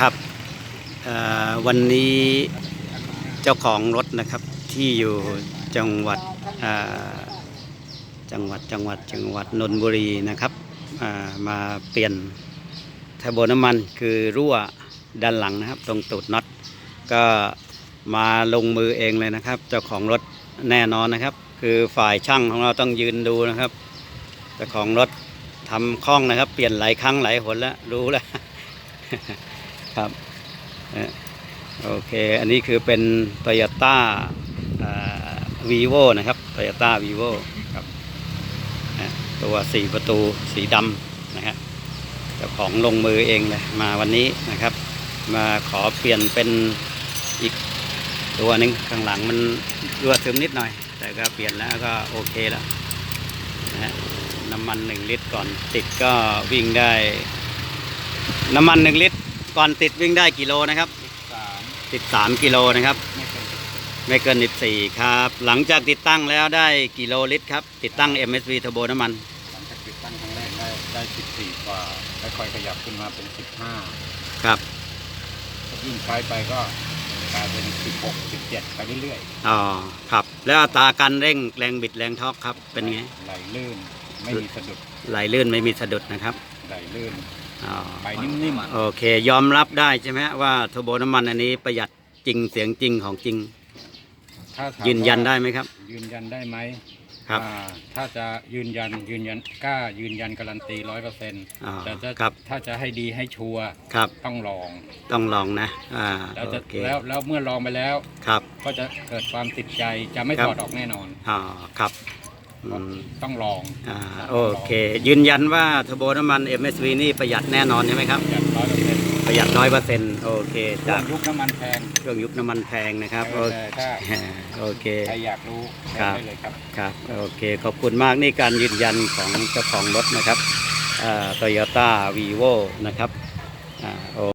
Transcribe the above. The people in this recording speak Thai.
ครับวันนี้เจ้าของรถนะครับที่อยู่จังหวัดจังหวัดจังหวัดจังหวัดนนทบุรีนะครับามาเปลี่ยนเทอร์โบน้ำมันคือรั่วด้านหลังนะครับ ตรงตูดน็อตก็มาลงมือเองเลยนะครับ เจ้าของรถแน่นอนนะครับ คือฝ่ายช่างของเราต้องยืนดูนะครับเจ้าของรถทำคล่องนะครับ เปลี่ยนหลายครั้งหลายหนแล้วรู้แล้ว ครับโอเค อันนี้คือเป็น Toyota วีโวนะครับ Toyota Vivo ครับตัวสี่ประตูสีดำนะฮะเจ้าของลงมือเองเลยมาวันนี้นะครับ มาขอเปลี่ยนเป็นอีกตัวหนึ่งข้างหลังมันรั่วซึมนิดหน่อย แต่ก็เปลี่ยนแล้วก็โอเคแล้วนะฮะน้ำมันหนึ่งลิตรก่อนติดก็วิ่งได้ น้ำมันหนึ่งลิตร ก่อนติดวิ่งได้กี่โลนะครับ สามติดสามกิโลนะครับ ไม่เป็นไม่เกิน 14 ครับ หลังจากติดตั้งแล้วได้กิโลลิตรครับ ติดตั้ง MSV เทอร์โบน้ำมัน หลังจากติดตั้งครั้งแรกได้ได้สิบสี่กว่าค่อยๆขยับขึ้นมาเป็นสิบห้าครับ ยิ่งใช้ไปก็กลายเป็นสิบหกสิบเจ็ดไปเรื่อยอ๋อครับ แล้วอัตราการเร่งแรงบิดแรงทอร์กครับ ๆเป็นไง ไหลลื่น ไม่มีสะดุดไหลลื่นไม่มีสะดุดนะครับ ไหลลื่นอ๋อ ไปนิ่มโอเค ยอมรับได้ใช่ไหมฮะว่าเทอร์โบน้ำมันอันนี้ประหยัดจริงเสียงจริงของจริงๆถ้าถามยืนยันว่าได้ไหมครับ ยืนยันได้ไหมครับอ่าถ้าจะยืนยันยืนยันกล้ายืนยันการันตีร้อยเปอร์เซ็นต์อ๋อแต่จะครับ ถ้าจะให้ดีให้ชัวร์ครับ ต้องลองต้องลองนะอ่าแล้วโอจะเคแล้วแล้วเมื่อลองไปแล้ว ครับ ก็จะเกิดความติดใจจะไม่ครับถอดออกแน่นอนอ๋อครับอืม ต้องลองอ่าโอเค ยืนยันว่าเทอร์โบน้ำมัน MSV นี่ประหยัดแน่นอนใช่ไหมครับจัดร้อยเปอร์เซ็นต์ประหยัดร้อยเปอร์เซ็นต์โอเคช่วจากงยุคน้ำมันแพงเครื่องยุคน้ำมันแพงนะครับโอแต่ถ้าเคโอเคใครอยากรู้ครับได้เลยครับครับโอเคขอบคุณมากนี่การยืนยันของเจ้าของรถนะครับโตโยต้าวีโวนะครับอ่าโอ